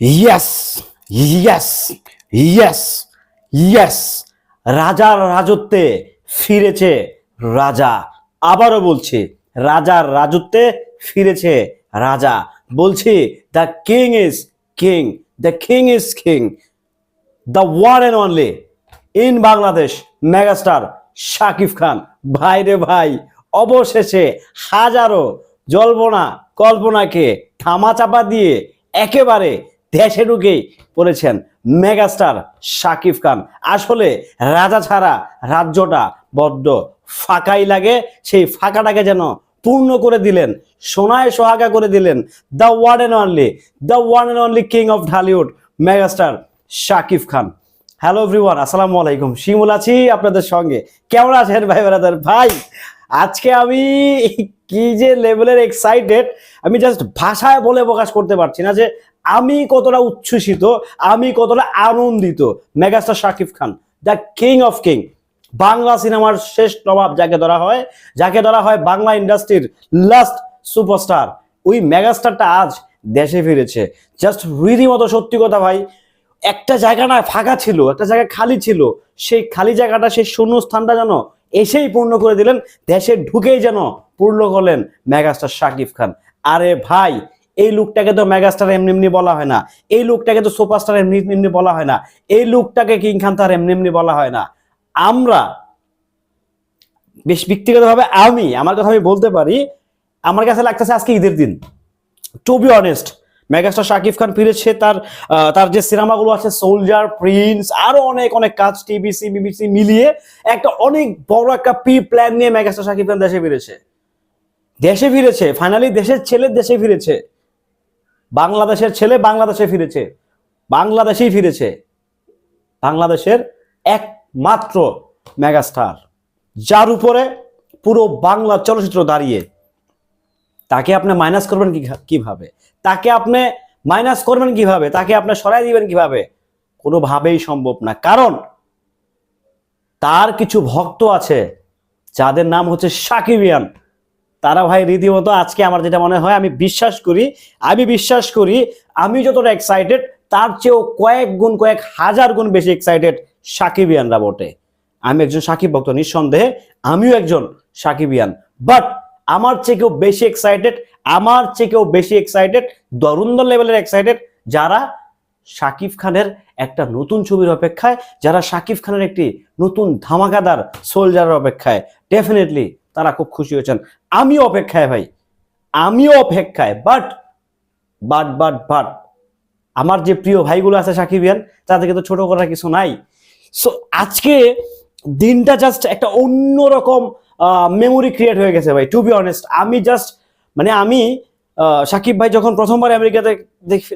Yes yes yes yes রাজার রাজত্বে ফিরেছে রাজা। আবারও বলছি, রাজার রাজত্বে ফিরেছে রাজা। বলছি the king is king the king is king the one and only in Bangladesh megastar Shakib Khan ভাই রে ভাই, অবশেষে হাজারো জল্পনা কল্পনাকে থামাচাপা দিয়ে একেবারে দেশে ঢুকেই পড়েছেন মেগাস্টার শাকিব খান। আসলে রাজা ছাড়া রাজ্যটা বড্ড ফাঁকাই লাগে। সেই ফাঁকাটাকে যেন পূর্ণ করে দিলেন, সোনায় সোহাগা করে দিলেন the one and only the one and only king of Dhallywood megastar Shakib Khan. Hello everyone আসসালামু আলাইকুম। শিমুল আছি আপনাদের সঙ্গে। কেমন আছেন ভাই ব্রাদার? ভাই, আজকে আমি কি যে লেভেলের এক্সাইটেড আমি জাস্ট ভাষায় বলে প্রকাশ করতে পারছি না যে আমি কতটা উচ্ছ্বসিত, আমি কতটা আনন্দিত। Megastar Shakib Khan the king of king Bangla সিনেমার শেষ নবাব যাকে ধরা হয়, যাকে ধরা হয় বাংলা ইন্ডাস্ট্রির লাস্ট সুপারস্টার ওই মেগাস্টারটা আজ দেশে ফিরেছে। জাস্ট রীতিমতো সত্যি কথা ভাই, একটা জায়গা না ফাঁকা ছিল, একটা জায়গা খালি ছিল। সেই খালি জায়গাটা, সেই শূন্য স্থানটা যেন এসেই পূর্ণ করে দিলেন, দেশে ঢুকেই যেন পূর্ণ করলেন মেগাস্টার শাকিব খান। আরে ভাই এই লুকটাকে তো মেগাস্টার এমনি এমনি বলা হয় না। এই লুকটাকে তো সুপারস্টার এমনি এমনি বলা হয় না। এই লুকটাকে কিং খান তার এমনি এমনি বলা হয় না। আমরা, বেশ ব্যক্তিগতভাবে আমি, আমার কথা আমি বলতে পারি, আমার কাছে লাগতেছে আজকে ঈদের দিন। To be honest megastar Shakib Khan ফিরেছে তার তার যে সিনেমাগুলো আছে সোলজার প্রিন্স আরও অনেক অনেক কাজ টিবিসি বিবিসি মিলিয়ে একটা অনেক বড় একটা প্রি প্ল্যান নিয়ে মেগাস্টার শাকিব খান দেশে ফিরেছে। দেশে ফিরেছে ফাইনালি দেশের ছেলে দেশে ফিরেছে। বাংলাদেশের ছেলে বাংলাদেশে ফিরেছে। বাংলাদেশেই ফিরেছে। বাংলাদেশের একমাত্র মেগাস্টার। যার উপরে পুরো বাংলা চলচ্চিত্র দাঁড়িয়ে। তাকে আপনি মাইনাস করবেন কীভাবে? তাকে আপনি মাইনাস করবেন কীভাবে? তাকে আপনি সরাই দিবেন কীভাবে? কোনোভাবেই সম্ভব না। কারণ তার কিছু ভক্ত আছে, যাদের নাম হচ্ছে সাকিবিয়ান তারা ভাই রীতিমতো আজকে আমার যেটা মনে হয়, আমি বিশ্বাস করি, আমি বিশ্বাস করি, আমি যতটা এক্সাইটেড তার চেয়েও কয়েক গুণ, কয়েক হাজার গুণ বেশি এক্সাইটেড সাকিবিয়ানরা বটে। আমি একজন সাকিব ভক্ত, নিঃসন্দেহে আমিও একজন সাকিবিয়ান বাট আমার চেয়েও বেশি এক্সাইটেড আমার চেয়েও বেশি এক্সাইটেড দরুন্দর লেভেলের এক্সাইটেড যারা শাকিব খানের একটা নতুন ছবির অপেক্ষায়, যারা শাকিব খানের একটি নতুন ধামাকাদার সোলজারের অপেক্ষায়। ডেফিনেটলি তারা খুব খুশি হয়েছেন। আমিও অপেক্ষায় ভাই, আমিও অপেক্ষায় বাট বাট বাট বাট আমার যে প্রিয় ভাইগুলো আছে সাকিবিয়ান তাদেরকে তো ছোট করার কিছু নাই। সো আজকে দিনটা জাস্ট একটা অন্যরকম মেমোরি ক্রিয়েট হয়ে গেছে ভাই টু বি অনেস্ট আমি জাস্ট মানে আমি সাকিব ভাই যখন প্রথমবার আমেরিকাতে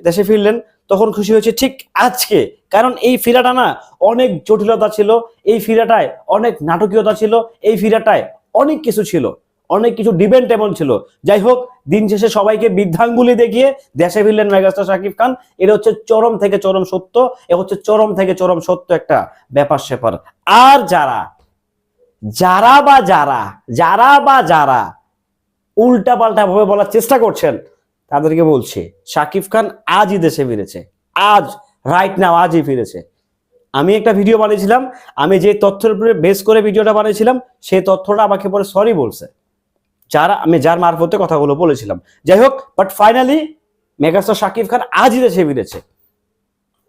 দেশে ফিরলেন, তখন খুশি হয়েছে ঠিক আজকে, কারণ এই ফিরাটা না অনেক জটিলতা ছিল, এই ফিরাটায় অনেক নাটকীয়তা ছিল, এই ফিরাটায় অনেক কিছু ছিল, অনেক কিছু ডিবেন্ট এমন ছিল। যাই হোক, দিন শেষে সবাইকে বৃদ্ধাঙ্গুলি দেখিয়ে দেশে ফিরলেন মেগাস্টার শাকিব খান। এটা হচ্ছে চরম থেকে চরম সত্য, এ হচ্ছে চরম থেকে চরম সত্য একটা ব্যাপার স্যাপার। আর যারা যারা বা যারা যারা বা যারা উল্টা পাল্টা ভাবে বলার চেষ্টা করছেন, তাদেরকে বলছি, শাকিব খান আজই দেশে ফিরেছে। আজ রাইট নাও আজই ফিরেছে। আমি একটা ভিডিও বানিয়েছিলাম, আমি যে তথ্যের উপরে বেস করে ভিডিওটা বানিয়েছিলাম, সেই তথ্যটা আমাকে পরে সরি বলছে। যারা আমি যার মারফতে কথাগুলো বলেছিলাম। যাই হোক but finally megastar Shakib Khan আজই দেশে ফিরেছে।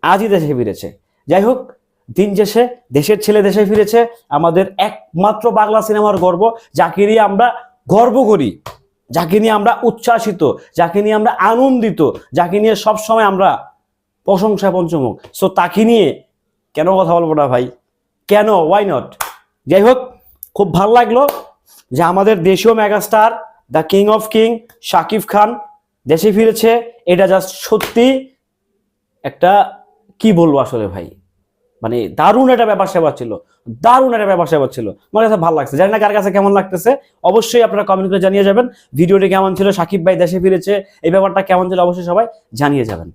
আজই দেশে ফিরেছে। যাই হোক, দিন শেষে দেশের ছেলে দেশে ফিরেছে। আমাদের একমাত্র বাংলা সিনেমার গর্ব, যাকে নিয়ে আমরা গর্ব করি, যাকে নিয়ে আমরা উচ্ছ্বাসিত, যাকে নিয়ে আমরা আনন্দিত, যাকে নিয়ে সবসময় আমরা প্রশংসা পঞ্চমুখ সো তাকে নিয়ে কেন কথা বলব না ভাই? কেন? ওয়াই নট যাই হোক, খুব ভালো লাগল যে আমাদের দেশীয় megastar the king of king Shakib Khan দেশে ফিরেছে। এটা জাস্ট সত্যি একটা, কি বলব আসলে ভাই? মানে দারুণ একটা ব্যাপার সেবার ছিল। দারুণ একটা ব্যাপার সেবার ছিল। আমার কাছে ভালো লাগছে। জানি না কার কাছে কেমন লাগতেছে। অবশ্যই আপনারা কমেন্ট করে জানিয়ে যাবেন। ভিডিওটি কেমন ছিল? সাকিব ভাই দেশে ফিরেছে। এই ব্যাপারটা কেমন ছিল? অবশ্যই সবাই জানিয়ে যাবেন।